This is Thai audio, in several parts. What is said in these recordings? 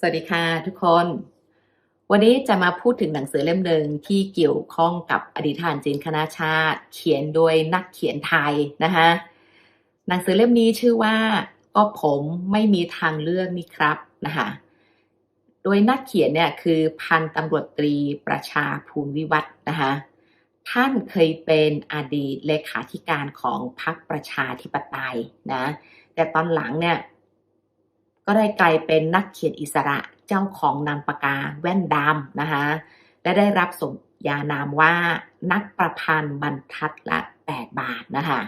สวัสดีค่ะทุกคน วันนี้จะมาพูดถึงหนังสือเล่มหนึ่งที่เกี่ยวข้องกับอดีตทหารจีนคณะชาติ เขียนโดยนักเขียนไทยนะคะหนังสือเล่มนี้ชื่อว่าก็ผมไม่มีทางเลือกนี่ครับนะคะโดยนักเขียนเนี่ยคือพันตำรวจตรีประชาภูลวิวัฒน์นะคะท่านเคยเป็นอดีตเลขาธิการของพรรคประชาธิปไตยนะแต่ตอนหลังเนี่ย ก็ได้กลายเป็นนักเขียนอิสระเจ้าของนามปากกาแว่นดำนะคะและได้รับสมญานามว่านักประพันธ์บรรทัดละ 8 บาทนะคะ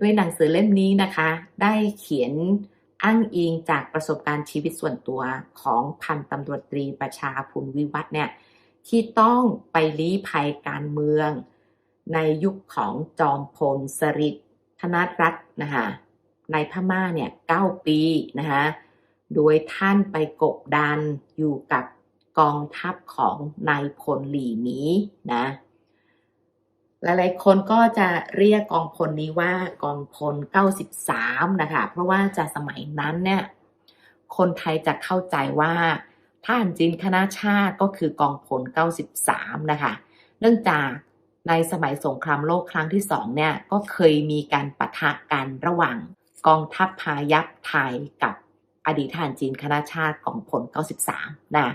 ด้วยหนังสือเล่มนี้นะคะ ได้เขียนอ้างอิงจากประสบการณ์ชีวิตส่วนตัวของพันตำรวจตรีประชาภูลวิวัฒน์เนี่ยที่ต้องไปลี้ภัยการเมือง ในยุคของจอมพลสฤษดิ์ธนรัตน์นะคะ ในพม่าเนี่ย9ปีนะคะโดยท่านไปกบดันอยู่กับกองทัพของนายพลหลีหมีนะหลายๆคนก็จะเรียกกองพลนี้ว่ากองพล 93 นะคะ เพราะว่าจะสมัยนั้นเนี่ย คนไทยจะเข้าใจว่าทหารจีนคณะชาติก็คือกองพล 93 นะคะ เนื่องจากในสมัยสงครามโลกครั้งที่สองเนี่ย ก็เคยมีการปะทะกันระหว่าง กองทัพพายัพไทยกับอดีตทหารจีนคณะชาติกองพล93 นะ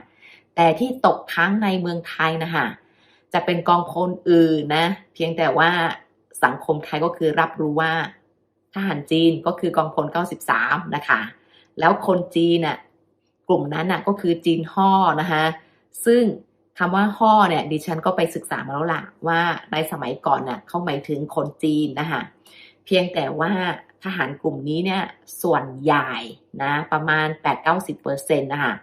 แต่ที่ตกค้างในเมืองไทยนะคะจะเป็นกองพลอื่นนะ เพียงแต่ว่าสังคมไทยก็คือรับรู้ว่าทหารจีนก็คือกองพล 93 นะคะ แล้วคนจีนน่ะกลุ่มนั้นน่ะก็คือจีนห่อนะคะซึ่งคำว่าห่อเนี่ยดิฉันก็ไปศึกษามาแล้วล่ะว่าในสมัยก่อนน่ะเขาหมายถึงคนจีนนะคะเพียงแต่ว่า ทหารกลุ่มนี้เนี่ยส่วนใหญ่นะประมาณ 8-90%นะคะ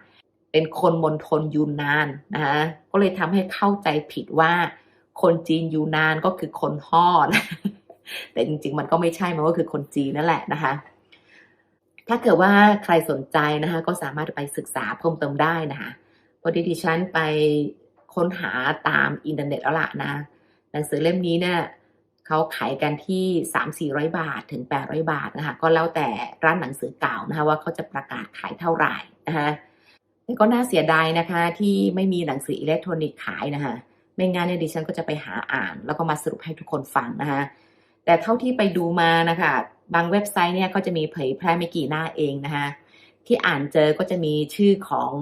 เป็นคนมณฑลยูนนานนะคะก็เลยทำให้เข้าใจผิดว่าคนจีนยูนนานก็คือคนห่อนแต่จริงๆ มันก็ไม่ใช่มันก็คือคนจีนนั่นแหละนะคะ ถ้าเกิดว่าใครสนใจนะคะก็สามารถไปศึกษาเพิ่มเติมได้นะคะพอดีดิฉันไปค้นหาตามอินเทอร์เน็ตแล้วล่ะนะหนังสือเล่มนี้เนี่ย เขาขายกันที่ 3-400 บาทถึง 800 บาทนะคะก็แล้วแต่ร้านหนังสือเก่านะคะว่าเขาจะประกาศขายเท่าไหร่นะคะแต่ก็น่าเสียดายนะคะที่ไม่มีหนังสืออิเล็กทรอนิกส์ขายนะคะไม่งั้นเนี่ยดิฉันก็จะไปหาอ่าน แล้วก็มาสรุปให้ทุกคนฟังนะคะแต่เท่าที่ไปดูมานะคะบางเว็บไซต์เนี่ยก็จะมีเผยแพร่ไม่กี่หน้าเองนะคะที่อ่านเจอก็จะมีชื่อของ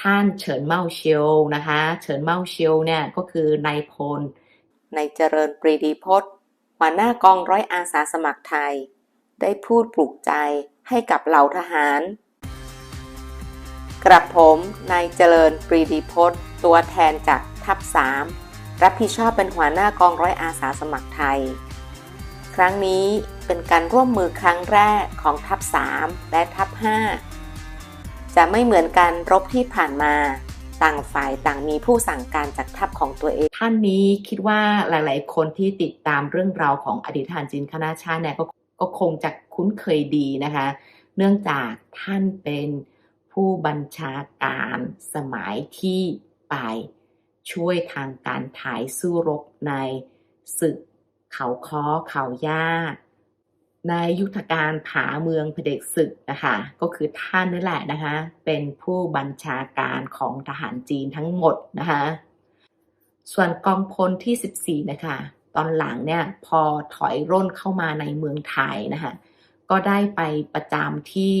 ท่านเฉินเมาเชียวนะคะ เฉินเมาเชียวเนี่ยก็คือนายพล ในเจริญปรีดีพจน์หัวหน้ากองร้อยอาสาสมัครไทย ได้พูดปลุกใจให้กับเหล่าทหาร กระผมนายเจริญปรีดีพจน์ ตัวแทนจากทัพสามรับผิดชอบเป็นหัวหน้ากองร้อยอาสาสมัครไทย ครั้งนี้เป็นการร่วมมือครั้งแรกของทัพสามและทัพห้าจะไม่เหมือนการรบที่ผ่านมา ต่างฝ่ายต่างมีผู้สั่งการจากทัพของตัวเอง ท่านนี้คิดว่าหลาย ๆ คนที่ติดตามเรื่องราวของอดีตทหารจีนคณะชาติเนี่ยก็ก็คงจะคุ้นเคยดีนะคะ เนื่องจากท่านเป็นผู้บัญชาการสมัยที่ไปช่วยทางการถ่ายสู้รบในศึกเขาค้อเขาย่า ในยุทธการผาเมืองเผด็จศึกนะคะก็คือท่านนี่แหละนะคะเป็นผู้บัญชาการของทหารจีนทั้งหมดนะคะส่วนกองพลที่ 14 นะคะ ตอนหลังเนี่ยพอถอยร่นเข้ามาในเมืองไทยนะคะก็ได้ไปประจำที่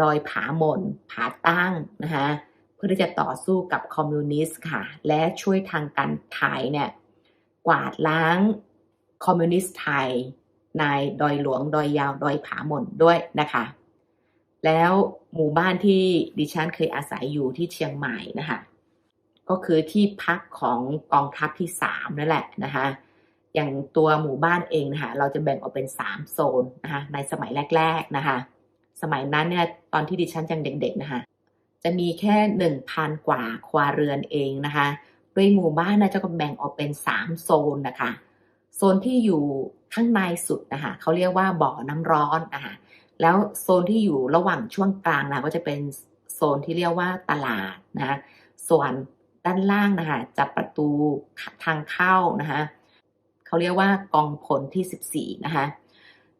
ดอยผาหมนผาตั้งนะคะเพื่อที่จะต่อสู้กับคอมมิวนิสต์ค่ะ และช่วยทางการไทยเนี่ยกวาดล้างคอมมิวนิสต์ไทย ในดอยหลวงดอยยาวดอยผาหม่นด้วยนะคะ แล้วหมู่บ้านที่ดิฉันเคยอาศัยอยู่ที่เชียงใหม่นะคะ ก็คือที่พักของกองทัพที่สามนั่นแหละนะคะอย่างตัวหมู่บ้านเองนะคะเราจะแบ่งออกเป็นสามโซนนะคะในสมัยแรก ๆนะคะ สมัยนั้นเนี่ยตอนที่ดิฉันยังเด็กๆนะคะจะมีแค่หนึ่งพันกว่าครัวเรือนเองนะคะโดยหมู่บ้านนะจะก็แบ่งออกเป็นสามโซนนะคะ โซนที่อยู่ ข้างในสุดนะคะเขาเรียกว่าบ่อน้ำร้อนนะคะแล้วโซนที่อยู่ระหว่างช่วงกลางนะก็จะเป็นโซนที่เรียกว่าตลาดนะคะส่วนด้านล่างนะคะจะประตูทางเข้านะคะเขาเรียกว่ากองพลที่ 14 นะคะ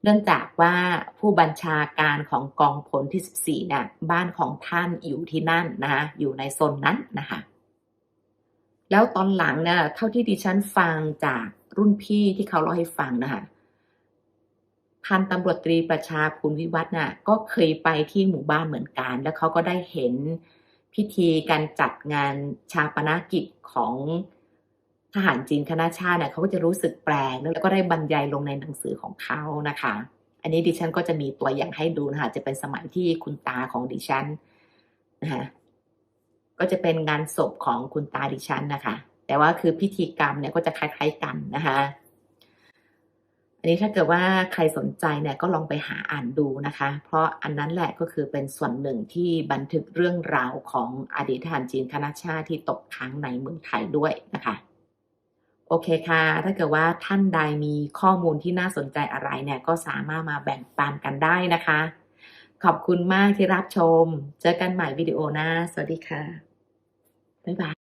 เนื่องจากว่าผู้บัญชาการของกองพลที่ 14 เนี่ยบ้านของท่านอยู่ที่นั่นนะคะอยู่ในโซนนั้นนะคะแล้วตอนหลังเนี่ยเท่าที่ดิฉันฟังจาก รุ่นพี่ที่เขาเล่าให้ฟังนะคะพันตำรวจตรีประชาภูลวิวัฒน์น่ะก็เคยไปที่หมู่บ้านเหมือนกัน แล้วเขาก็ได้เห็นพิธีการจัดงานชาปนกิจของทหารจีนคณะชาติเนี่ยเขาก็จะรู้สึกแปลกแล้วก็ได้บรรยายลงในหนังสือของเขานะคะ อันนี้ดิฉันก็จะมีตัวอย่างให้ดูนะคะจะเป็นสมัยที่คุณตาของดิฉันนะคะก็จะเป็นงานศพของคุณตาดิฉันนะคะ แต่ว่าคือพิธีกรรมเนี่ยก็จะคล้ายๆกันนะคะอันนี้ถ้าเกิดว่าใครสนใจเนี่ยก็ลองไปหาอ่านดูนะคะ เพราะอันนั้นแหละก็คือเป็นส่วนหนึ่งที่บันทึกเรื่องราวของอดีตทหารจีนคณะชาติที่ตกค้างในเมืองไทยด้วยนะคะ โอเคค่ะ ถ้าเกิดว่าท่านใดมีข้อมูลที่น่าสนใจอะไรเนี่ยก็สามารถมาแบ่งปันกันได้นะคะ ขอบคุณมากที่รับชม เจอกันใหม่วิดีโอหน้า สวัสดีค่ะ บ๊ายบาย